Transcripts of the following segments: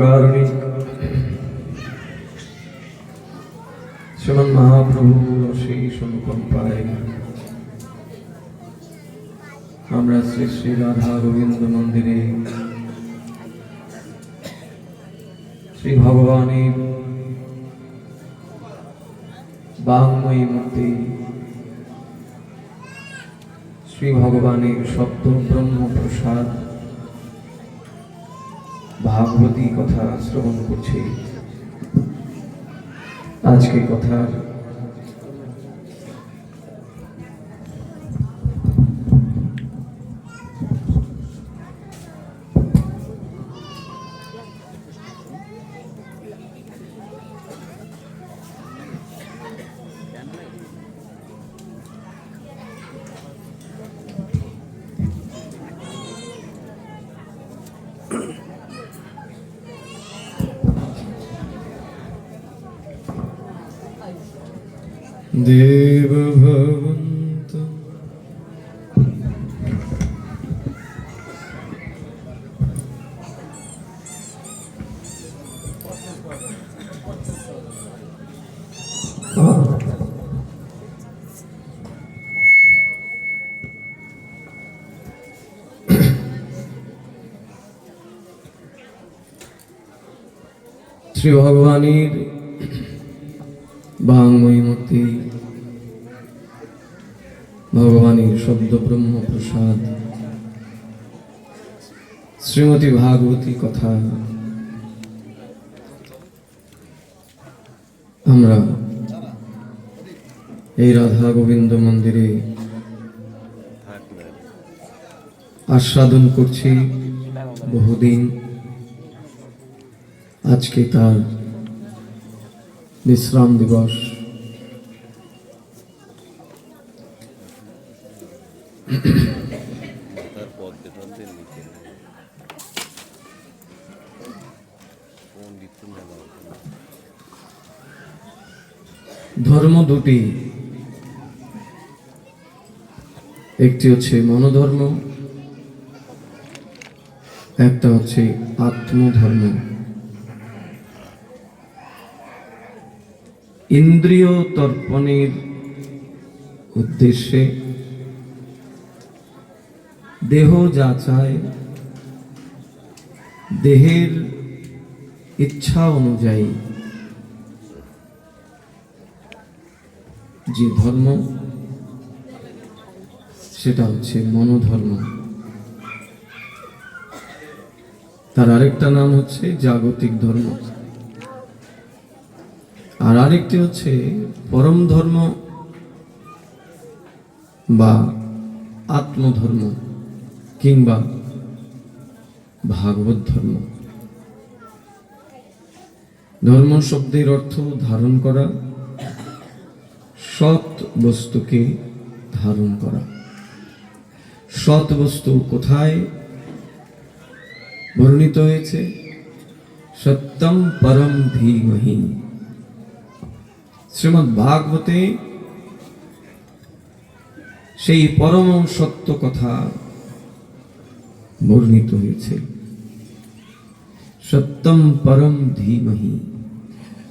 কারণিক শ্রীমন মহাপ্রভুর অশেষ অনুকম্পায় আমরা শ্রী শ্রী রাধা গোবিন্দ মন্দিরে। শ্রী ভগবানের বাংময়ী মূর্তি। শ্রী ভগবানের শব্দ ব্রহ্ম প্রসাদ ভাগবতী কথা শ্রবণ করছে। আজকে কথার দেব ভবন্ত শ্রী ভগবানের বাংময়ী মূর্তি ভগবানের শব্দ ব্রহ্ম প্রসাদ শ্রীমতী ভাগবতী কথা। আমরা এই রাধা গোবিন্দ মন্দিরে আস্বাদন করছি বহুদিন। আজকে তার বিশ্রাম দিবস। ধর্ম দুটি। একটি হচ্ছে মনোধর্ম একটা হচ্ছে আত্মধর্ম। ইন্দ্রিয় তর্পণের উদ্দেশ্যে দেহ যা চায়, দেহের ইচ্ছা অনুযায়ী যে ধর্ম, সেটা হচ্ছে মনোধর্ম। তার আরেকটা নাম হচ্ছে জাগতিক ধর্ম। আর আরেকটি হচ্ছে পরম ধর্ম বা আত্মধর্ম কিংবা ভাগবত ধর্ম। ধর্ম শব্দের অর্থ ধারণ করা, সৎ বস্তুকে ধারণ করা। সৎ বস্তু কোথায় বর্ণিত হয়েছে? সত্যম পরম ধীমহি। শ্রীমৎ ভাগবতে সেই পরম সত্য কথা বর্ণিত হয়েছে। সত্যম পরম ধীমহি।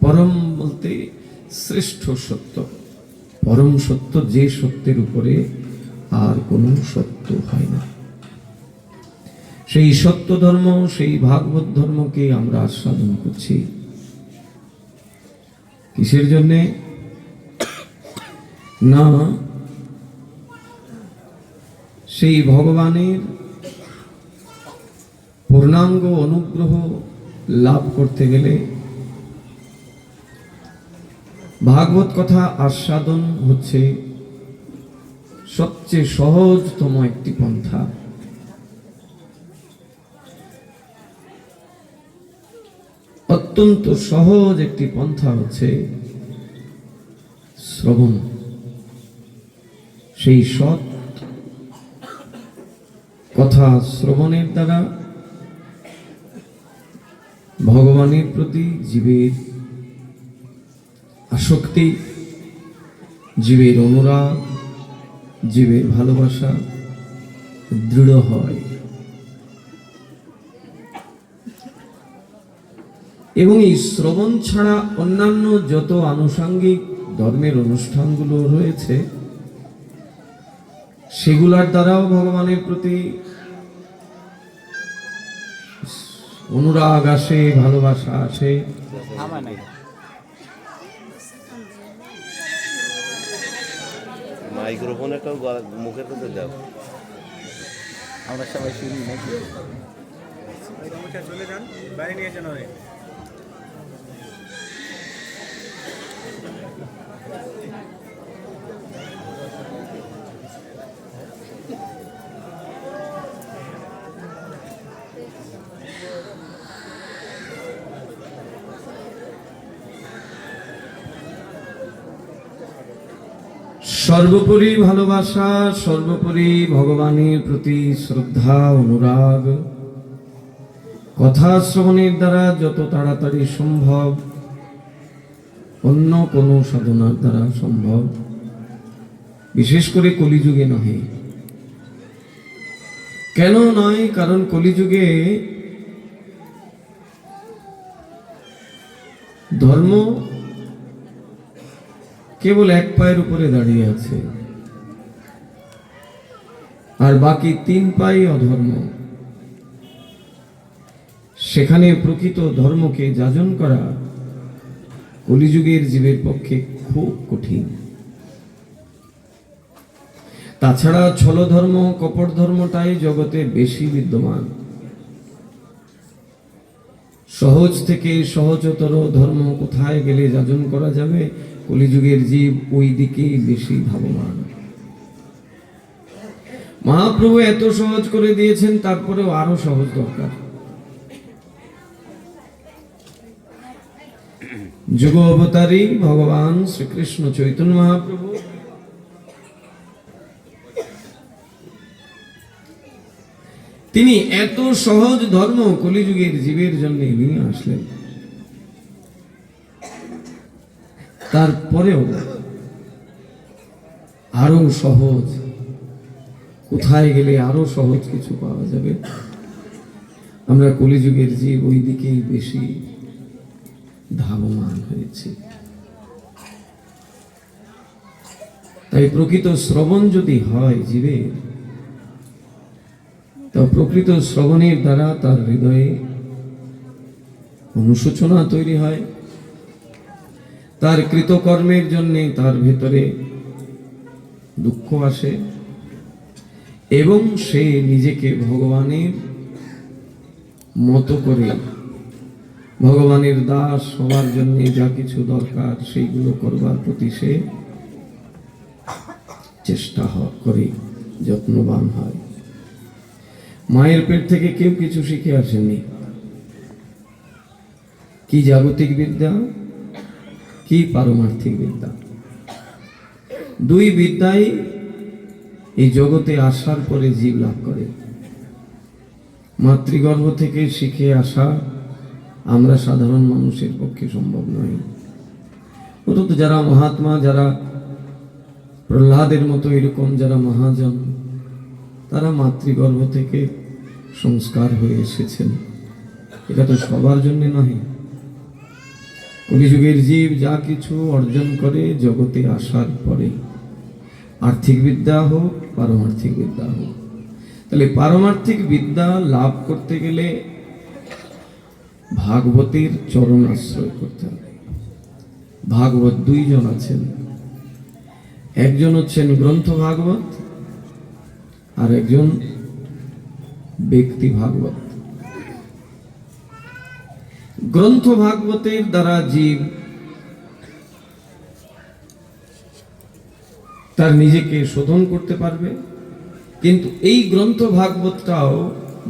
পরম বলতে শ্রেষ্ঠ সত্য। পরম সত্য যে সত্যের উপরে আর কোনো সত্য হয় না। সেই সত্য ধর্ম, সেই ভাগবত ধর্মকে আমরা আস্বাদন করছি। কিসের জন্যে? না, সেই ভগবানের পূর্ণাঙ্গ অনুগ্রহ লাভ করতে গেলে ভাগবত কথা আস্বাদন হচ্ছে সবচেয়ে সহজতম একটি পন্থা। অত্যন্ত সহজ একটি পন্থা হচ্ছে শ্রবণ। সেই সৎ কথা শ্রবণের দ্বারা ভগবানের প্রতি জীবের আসক্তি, জীবের অনুরাগ, জীবের ভালোবাসা দৃঢ় হয়। এবং এই শ্রবণ ছাড়া অন্যান্য যত আনুষাঙ্গিক ধর্মের অনুষ্ঠানগুলো রয়েছে সেগুলার দ্বারাও ভগবানের প্রতি অনুরাগ আসে ভালোবাসা আসে। মাইক্রোফোন একটা মুখের কাছে দাও। আমরা সবাই শুনি নাকি? চলে যান বাইরে নিয়ে যান সর্বোপরি ভালোবাসা, সর্বোপরি ভগবানের প্রতি শ্রদ্ধা, অনুরাগ। কথা শ্রবণের দ্বারা যত তাড়াতাড়ি সম্ভব, অন্য কোনো সাধনার দ্বারা সম্ভব। বিশেষ করে কলিযুগে নহে। কেন নয়? কারণ কলিযুগে ধর্ম কেবল এক পায়ের উপরে দাঁড়িয়ে আছে। আর বাকি তিন পায়ে অধর্ম। সেখানে প্রকৃত ধর্মকে যাজন করা কলিযুগের জীবের পক্ষে খুব কঠিন। তাছাড়া ছল ধর্ম কপট ধর্মটাই জগতে বেশি বিদ্যমান। সহজ থেকে সহজতর ধর্ম কোথায় গেলে যাজন করা যাবে? কলিযুগের জীব ওই দিকেই বেশি ধাবমান মহাপ্রভু এত সহজ করে দিয়েছেন, তারপরেও আরও সহজ দরকার। যুগ অবতারী ভগবান শ্রীকৃষ্ণ চৈতন্য মহাপ্রভু। তিনি এত সহজ ধর্ম কলিযুগের জীবের জন্য নিয়ে আসলেন। তারপরেও আরও সহজ। কোথায় গেলে আরও সহজ কিছু পাওয়া যাবে? আমরা কলিযুগের জীব ওই দিকেই বেশি ধাবমান হয়েছে। তাই প্রকৃত শ্রবণ যদি হয় জীবের তা প্রকৃত শ্রবণের দ্বারা তার হৃদয়ে অনুশোচনা তৈরি হয়। তার কৃতকর্মের জন্য তার ভেতরে দুঃখ আসে এবং সে নিজেকে ভগবানের মতো করে ভগবানের দাস হওয়ার জন্য যা কিছু দরকার সেইগুলো করবার প্রতি সে চেষ্টা করে, যত্নবান হয়। মায়ের পেট থেকে কেউ কিছু শিখে আসেনি কি জাগতিক বিদ্যা? কি পারমার্থিক বিদ্যা? দুই বিদ্যাই এই জগতে আসার পরে জীব লাভ করে। মাতৃগর্ভ থেকে শিখে আসা আমরা সাধারণ মানুষের পক্ষে সম্ভব নয়। অন্তত যারা মহাত্মা, যারা প্রহ্লাদের মতো এরকম যারা মহাজন, তারা মাতৃগর্ভ থেকে সংস্কার হয়ে এসেছেন। এটা তো সবার জন্যে নয় কলিযুগের জীব যা কিছু অর্জন করে জগতে আসার পরে। আর্থিক বিদ্যা হোক, পারমার্থিক বিদ্যা হোক। তাহলে পারমার্থিক বিদ্যা লাভ করতে গেলে ভাগবতের চরণ আশ্রয় করতে হবে। ভাগবত দুইজন আছেন। একজন হচ্ছেন গ্রন্থ ভাগবত, আর একজন ব্যক্তি ভাগবত। গ্রন্থ ভাগবতের দ্বারা জীব তার নিজেকে শোধন করতে পারবে। কিন্তু এই গ্রন্থ ভাগবতটাও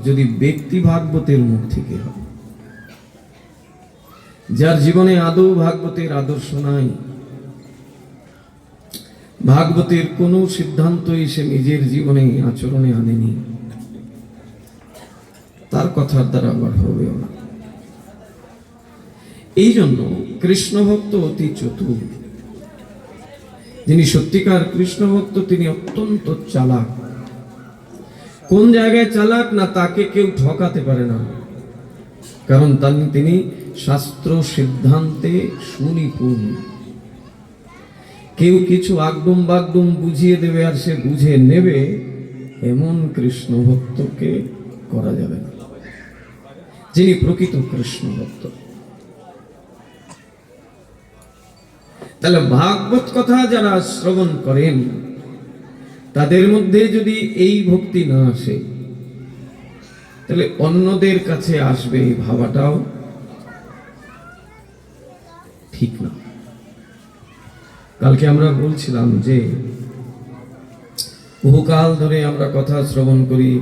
যদি ব্যক্তি ভাগবতের মুখ থেকে হয়, যার জীবনে আদৌ ভাগবতের আদর্শ নাই, ভাগবতের কোনো সিদ্ধান্তই সে নিজের জীবনে আচরণে আনেনি, তার কথার দ্বারা আবার হবেও না। এই জন্য কৃষ্ণ ভক্ত অতি চতুর। যিনি সত্যিকার কৃষ্ণ ভক্ত তিনি অত্যন্ত চালাক। কোন জায়গায় চালাক না তাকে কেউ ঠকাতে পারে না। কারণ তিনি শাস্ত্র সিদ্ধান্তে সুনিপুণ। কেউ কিছু আগডুম বাগডুম বুঝিয়ে দেবে আর সে বুঝে নেবে, এমন কৃষ্ণ ভক্তকে করা যাবে না। যিনি প্রকৃত কৃষ্ণ ভক্ত তাহলে ভাগবত কথা যারা শ্রবণ করেন, তাদের মধ্যে যদি এই ভক্তি না আসে, তাহলে অন্যদের কাছে আসবে এই ভাবাটাও ঠিক না। কালকে আমরা বলছিলাম যে, বহুকাল ধরে আমরা কথা শ্রবণ করি,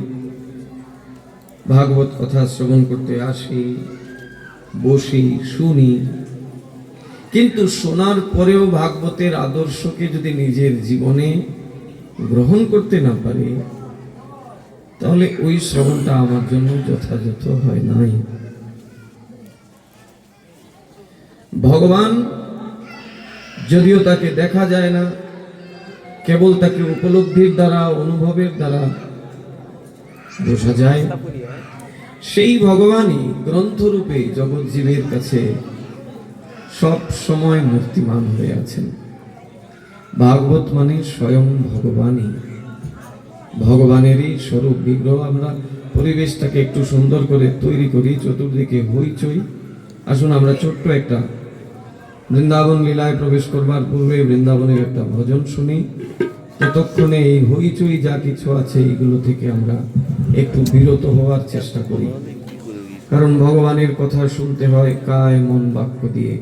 ভাগবত কথা শ্রবণ করতে আসি, বসি, শুনি কিন্তু শোনার পরেও ভাগবতের আদর্শকে যদি নিজের জীবনে গ্রহণ করতে না পারে, তাহলে ওই শ্রবণটা আমার জন্য যথাযথ হয় নাই। ভগবান যদিও তাকে দেখা যায় না, কেবল তাকে উপলব্ধির দ্বারা, অনুভবের দ্বারা বোঝা যায়। সেই ভগবানই গ্রন্থরূপে জগৎজীবের কাছে সব সময় মূর্তিমান হয়ে আছেন। ভাগবত মানে স্বয়ং ভগবানই। ভগবানেরই স্বরূপ বিগ্রহ আমরা পরিবেশটাকে একটু সুন্দর করে তৈরি করি, চতুর্দিকে হইচই। আসুন আমরা ছোট্ট একটা বৃন্দাবন লীলায় প্রবেশ করবার পূর্বে বৃন্দাবনের একটা ভজন শুনি। ততক্ষণে এই হইচই যা কিছু আছে এইগুলো থেকে আমরা একটু বিরত হওয়ার চেষ্টা করি। কারণ ভগবানের কথা শুনতে হয় কায় মন বাক্য দিয়ে।